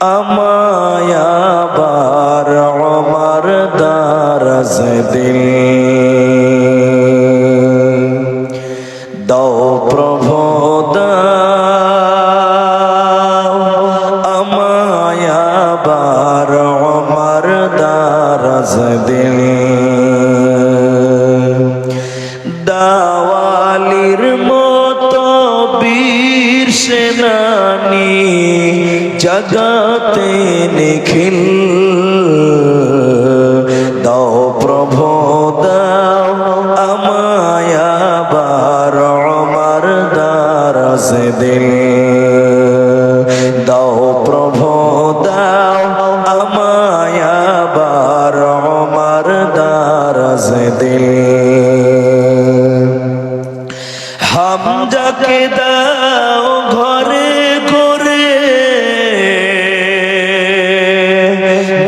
আমার দারাজ দিল। দাও প্রভু দাও। আমায়াবার আমার দারাজ দিল। দাওয়ালির সেনানি জগতে নিখিল। দাও প্রভু, দাও আমায়াবার আমার দারাজ দিল। দাও প্রভু, দাও আমায়াবার আমার দারাজ দিল। হামজাকে দাও ঘরে ঘরে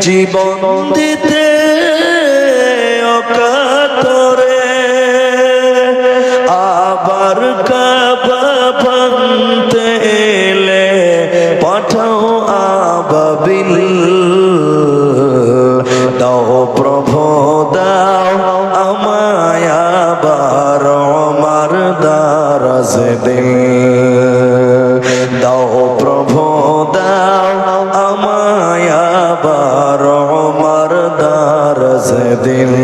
জীবন দিতে অকাতরে আবার কাবা ভাঙতে এলে পাঠাও আবাবিল দারাজ দাও প্রভু দাও আমায় আবার আমার দারাজ দিল